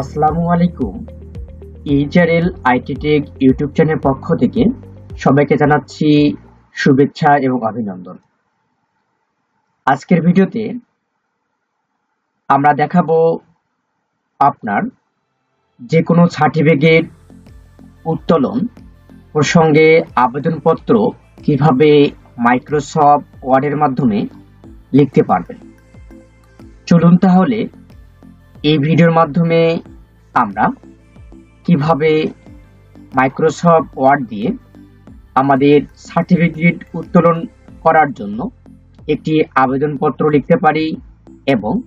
আসসালামু আলাইকুম। HRL IT tech YouTube channel পক্ষ থেকে সবাইকে জানাচ্ছি শুভেচ্ছা এবং অভিনন্দন। আজকের ভিডিওতে আমরা দেখাবো আপনার যে কোনো সার্টিফিকেট উত্তোলন প্রসঙ্গে আবেদনপত্র কীভাবে মাইক্রোসফট ওয়ার্ডের মাধ্যমে লিখতে পারবেন। চলুন তাহলে এই ভিডিওর মাধ্যমে আমরা কীভাবে মাইক্রোসফট ওয়ার্ড দিয়ে আমাদের সার্টিফিকেট উত্তোলন করার জন্য একটি আবেদনপত্র লিখতে পারি এবং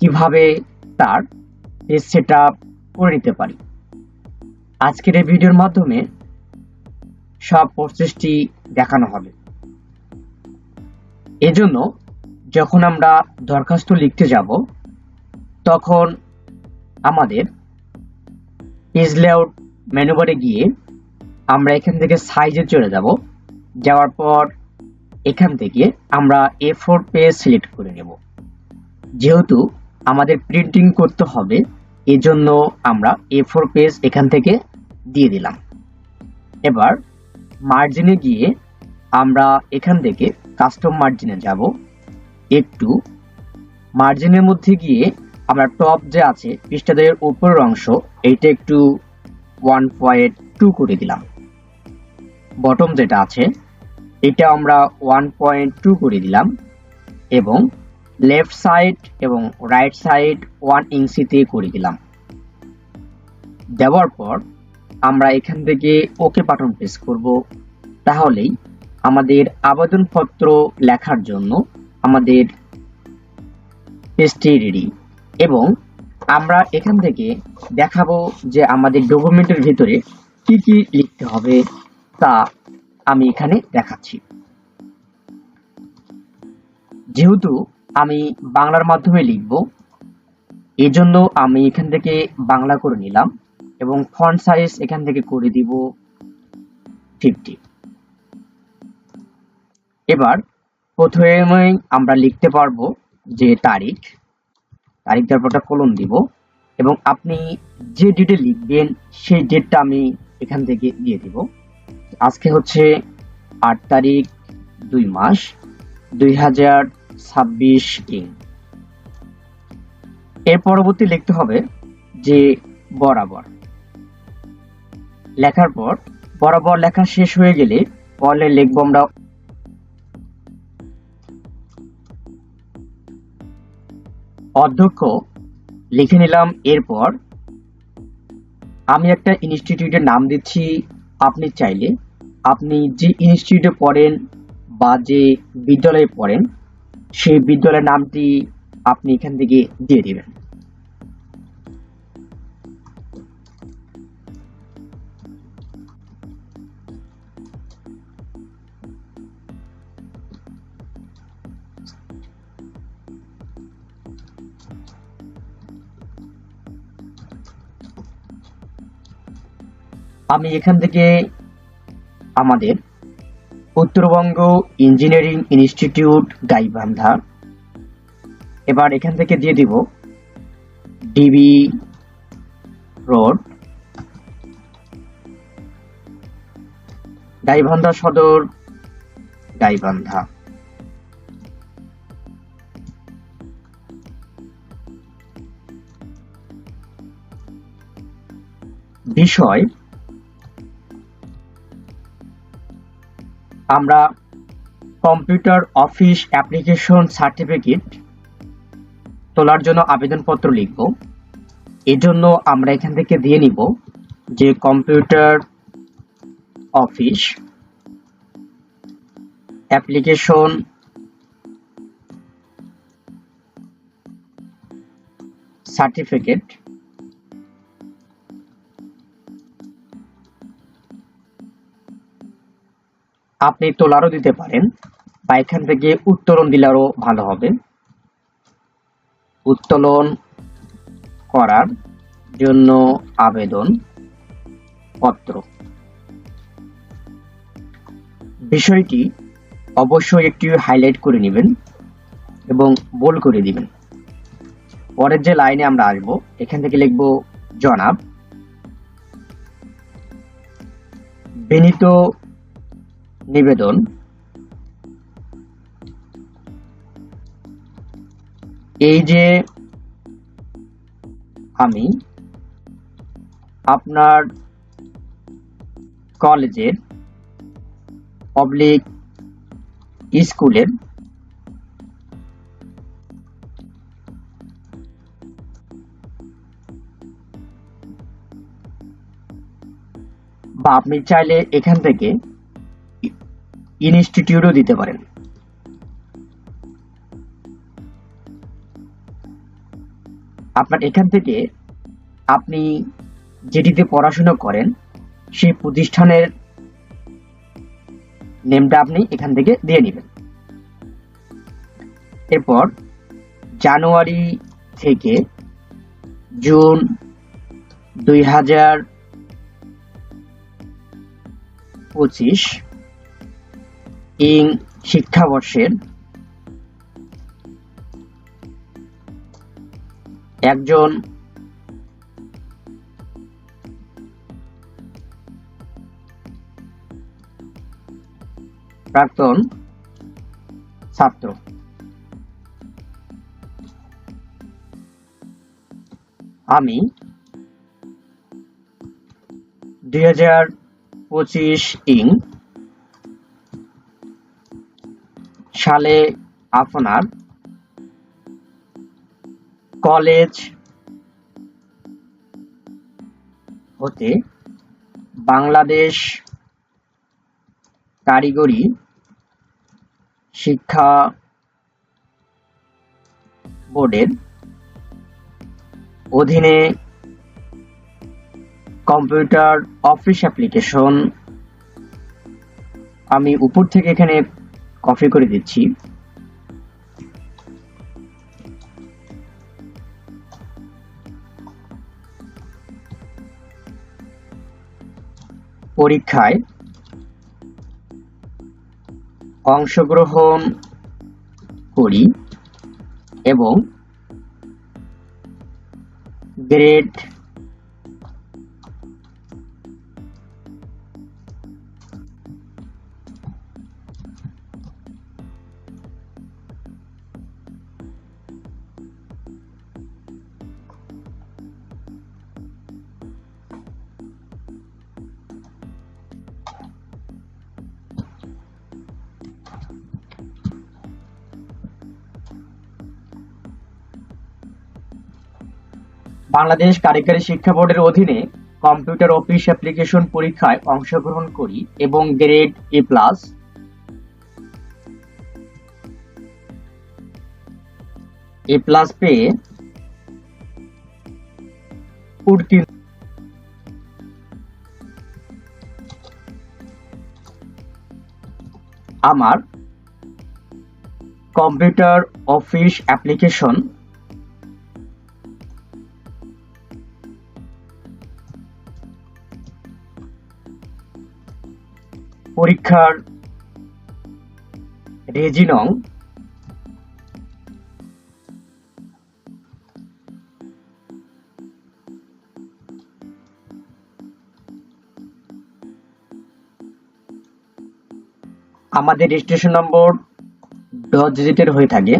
কীভাবে তার সেট করে নিতে পারি। আজকের এই ভিডিওর মাধ্যমে সব প্রসেসটি দেখানো হবে। এজন্য যখন আমরা দরখাস্ত লিখতে যাব তখন আমাদের পেজ লেআউট মেনুবারে গিয়ে আমরা এখান থেকে সাইজে চলে যাব। যাওয়ার পর এখান থেকে আমরা এ ফোর পেজ সিলেক্ট করে নেব। যেহেতু আমাদের প্রিন্টিং করতে হবে, এজন্য আমরা এ ফোর পেজ এখান থেকে দিয়ে দিলাম। এবার মার্জিনে গিয়ে আমরা এখান থেকে কাস্টম মার্জিনে যাব। একটু মার্জিনের মধ্যে গিয়ে আমরা টপ যে আছে, পৃষ্ঠাদের উপরের অংশ, এইটা একটু ওয়ান পয়েন্ট টু করে দিলাম। বটম যেটা আছে, এটা আমরা ওয়ান পয়েন্ট টু করে দিলাম এবং লেফট সাইড এবং রাইট সাইড ওয়ান ইঞ্চিতে করে দিলাম। দেওয়ার পর আমরা এখান থেকে ওকে বাটন প্রেস করব। তাহলেই আমাদের আবেদনপত্র লেখার জন্য আমাদের পেজটি রেডি এবং আমরা এখান থেকে দেখাবো যে আমাদের ডকুমেন্টের ভিতরে কি কি লিখতে হবে তা আমি এখানে দেখাচ্ছি। যেহেতু আমি বাংলার মাধ্যমে লিখব, এজন্য আমি এখান থেকে বাংলা করে নিলাম এবং ফন্ট সাইজ এখান থেকে করে দিব ফিফটি এবার প্রথমে আমরা লিখতে পারব যে তারিখ। তারিখ দেওয়ার পরটা কলম দিব এবং আপনি যে ডেটে লিখবেন সেই ডেটটা আমি এখান থেকে দিয়ে দিব। আজকে হচ্ছে আট তারিখ দুই মাস দুই হাজার ছাব্বিশ ইং এর পরবর্তী লিখতে হবে যে বরাবর। লেখার পর, বরাবর লেখা শেষ হয়ে গেলে পরে লিখব আমরা অধ্যক্ষ। লিখে নিলাম, এরপর আমি একটা ইনস্টিটিউটের নাম দিচ্ছি, আপনি চাইলে। আপনি যে ইনস্টিটিউটে পড়েন বা যে বিদ্যালয়ে পড়েন, সেই বিদ্যালয়ের নামটি আপনি এখান থেকে দিয়ে দিবেন। আমি এখান থেকে আমাদের উত্তরবঙ্গ ইঞ্জিনিয়ারিং ইনস্টিটিউট গাইবান্ধা। এবার এখান থেকে দিয়ে দিব ডিবি রোড। গাইবান্ধা সদর, গাইবান্ধা। বিষয় আমরা কম্পিউটার অফিস অ্যাপ্লিকেশন সার্টিফিকেট তোলার জন্য আবেদনপত্র লিখব। এজন্য আমরা এখান থেকে দিয়ে নিব যে কম্পিউটার অফিস অ্যাপ্লিকেশন সার্টিফিকেট আপনি তোলারও দিতে পারেন, বা এখান থেকে উত্তোলন দিলে আরও ভালো হবে। উত্তোলন করার জন্য আবেদন পত্র। বিষয়টি অবশ্যই একটু হাইলাইট করে নেবেন এবং বোল্ড করে দিবেন। পরের যে লাইনে আমরা আসব, এখান থেকে লিখব, জনাব, বিনীত নিবেদন। এই যে আমি আপনার কলেজের পাবলিক স্কুলের বা আপনি চাইলে এখান থেকে ইনস্টিটিউটও দিতে পারেন। আপনার এখান থেকে আপনি যেটিতে পড়াশোনা করেন, সেই প্রতিষ্ঠানের নেমটা আপনি এখান থেকে দিয়ে নেবেন। এরপর জানুয়ারি থেকে জুন দুই হাজার পঁচিশ ইং শিক্ষাবর্ষের একজন প্রাক্তন ছাত্র। আমি দুই হাজার পঁচিশ ইং সালে আপনার কলেজ হতে বাংলাদেশ কারিগরি শিক্ষা বোর্ডের অধীনে কম্পিউটার অফিস অ্যাপ্লিকেশন আমি উপর থেকে এখানে কপি করে দিচ্ছি। পরীক্ষায় অংশগ্রহণ করি এবং গ্রেড বাংলাদেশ কারিগরি শিক্ষা বোর্ডের অধীনে কম্পিউটার অফিস অ্যাপ্লিকেশন পরীক্ষায় অংশগ্রহণ করি এবং grade A plus. A plus পেয়ে আমার কম্পিউটার অফিস অ্যাপ্লিকেশন পরীক্ষার রেজি নং আমাদের রেজিস্ট্রেশন নম্বর দশ ডিজিটের হয়ে থাকে।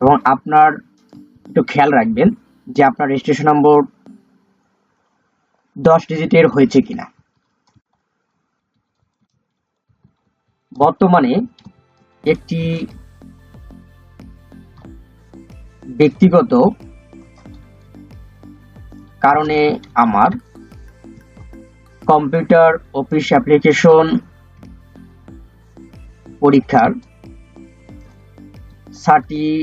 এবং আপনার একটু খেয়াল রাখবেন যে আপনার রেজিস্ট্রেশন নম্বর দশ ডিজিটের হয়েছে কিনা। বর্তমানে একটি ব্যক্তিগত কারণে আমার কম্পিউটার অফিস অ্যাপ্লিকেশন পরীক্ষার সার্টিফিকেট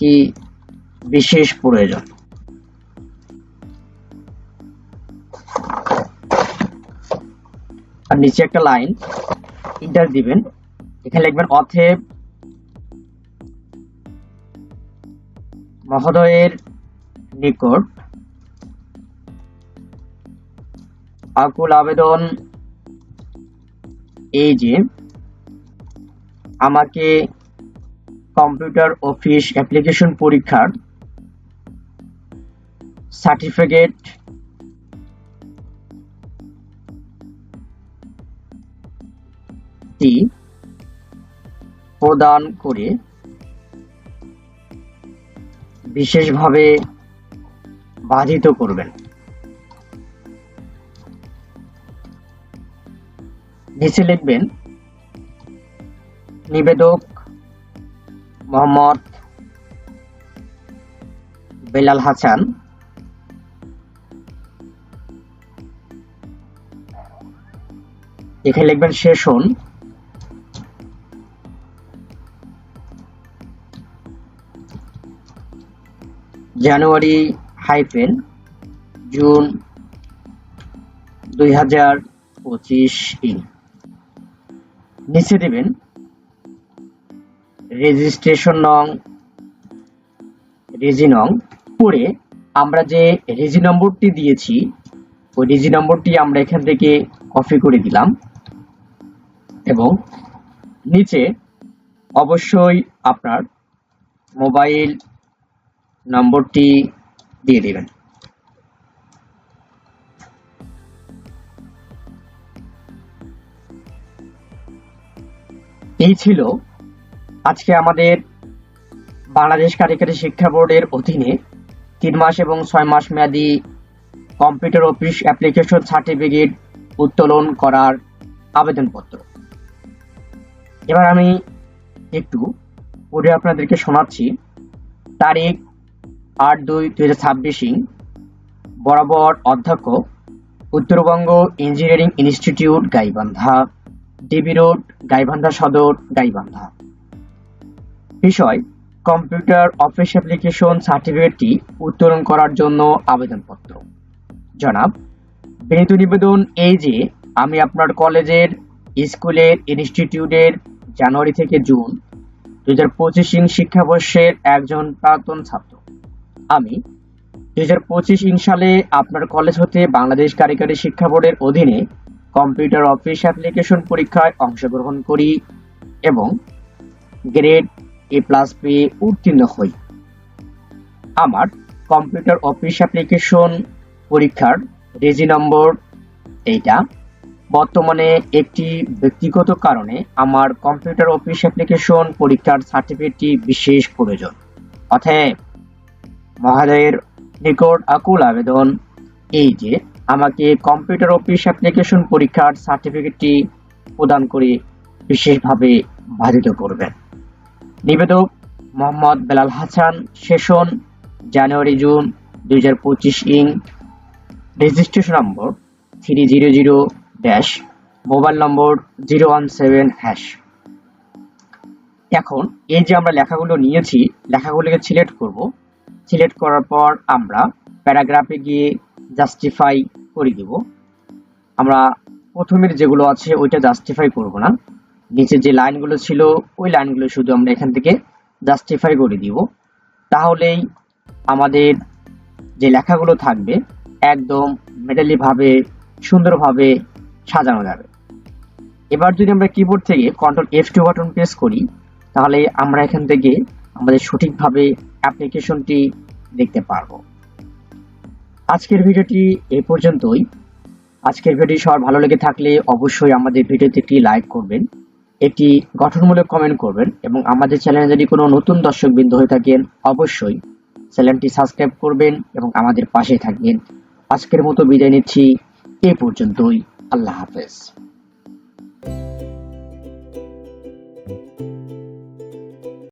কি বিশেষ প্রয়োজন? আর নিচে একটা লাইন ইন্টার দিবেন। এখানে লিখবেন, অথেব মহোদয়ের নিকট আকুল আবেদন এই যে, আমাকে কম্পিউটার অফিস অ্যাপ্লিকেশন পরীক্ষার সার্টিফিকেট টি প্রদান করে বিশেষভাবে বাধিত করবেন। নিচে লিখবেন, নিবেদক মোহাম্মদ বেলাল হাসান। এখানে লিখবেন শেষন জানুয়ারি হাইফেন জুন দুই হাজার পঁচিশ নিচে দেবেন রেজিস্ট্রেশন নং রেজি নং। পরে আমরা যে রেজি নম্বরটি দিয়েছি, ওই রেজি নম্বরটি আমরা এখান থেকে কপি করে দিলাম। এবং নিচে অবশ্যই আপনার মোবাইল নম্বরটি দিয়ে দিবেন। এই ছিল আজকে আমাদের বাংলাদেশ কারিগরি শিক্ষা বোর্ডের অধীনে তিন মাস এবং ছয় মাস মেয়াদী কম্পিউটার অফিস অ্যাপ্লিকেশন সার্টিফিকেট উত্তোলন করার আবেদনপত্র। এবার আমি একটু পড়ে আপনাদেরকে শোনাচ্ছি, তারিখ আট দুই দুই হাজার ছাব্বিশিং বরাবর অধ্যক্ষ, Uttarbanga engineering institute, Gaibandha, DB road, Gaibandha Sadar, Gaibandha. বিষয়, কম্পিউটার অফিস অ্যাপ্লিকেশন সার্টিফিকেটটি উত্তোলন করার জন্য আবেদনপত্র। জনাব, বিনীত নিবেদন এই যে, আমি আপনার কলেজের, স্কুলের, ইনস্টিটিউটের জানুয়ারি থেকে জুন দুই হাজার পঁচিশ শিক্ষাবর্ষের একজন প্রাক্তন ছাত্র। আমি। দু হাজার পঁচিশ সালে আপনার কলেজ হতে বাংলাদেশ কারিগরি শিক্ষা বোর্ডের অধীনে কম্পিউটার অফিস অ্যাপ্লিকেশন পরীক্ষায় অংশগ্রহণ করি এবং গ্রেড এ প্লাস পেয়ে উত্তীর্ণ হই। আমার কম্পিউটার অফিস অ্যাপ্লিকেশন পরীক্ষার রেজি নম্বর এইটা। বর্তমানে একটি ব্যক্তিগত কারণে আমার কম্পিউটার অফিস অ্যাপ্লিকেশন পরীক্ষার সার্টিফিকেটটি বিশেষ প্রয়োজন। অতএব মহাদয়ের নিকট আকুল আবেদন এই যে, আমাকে কম্পিউটার অফিস অ্যাপ্লিকেশন পরীক্ষার সার্টিফিকেটটি প্রদান করে বিশেষভাবে বাধিত করবেন। নিবেদক Mohammad Belal Hasan, session, January, June দুই হাজার পঁচিশ ইং, registration number three zero zero dash mobile number zero one seven hash. এখন এই যে আমরা লেখাগুলো নিয়েছি, লেখাগুলোকে সিলেক্ট করব সিলেক্ট করার পর আমরা প্যারাগ্রাফে গিয়ে জাস্টিফাই করে দিব। আমরা প্রথমের যেগুলো আছে ওইটা জাস্টিফাই করব না। নিচে যে লাইনগুলো ছিল, ওই লাইনগুলো শুধু আমরা এখান থেকে জাস্টিফাই করে দিব। তাহলেই আমাদের যে লেখাগুলো থাকবে, একদম মেটালি ভাবে সুন্দরভাবে সাজানো যাবে। এবার যদি আমরা কিবোর্ড থেকে control F two button press করি, তাহলে আমরা এখান থেকে আমাদের সঠিকভাবে অ্যাপ্লিকেশনটি দেখতে পারব। আজকের ভিডিওটি এ পর্যন্তই। আজকের ভিডিও সবার ভালো লেগে থাকলে অবশ্যই আমাদের ভিডিওতে একটি লাইক করবেন, একটি গঠনমূলক কমেন্ট করবেন এবং আমাদের চ্যানেলে যদি কোনো নতুন দর্শক বিন্দু হয়ে থাকেন, অবশ্যই চ্যানেলটি সাবস্ক্রাইব করবেন এবং আমাদের পাশে থাকবেন। আজকের মতো বিদায় নিচ্ছি, এ পর্যন্তই। আল্লাহ হাফেজ।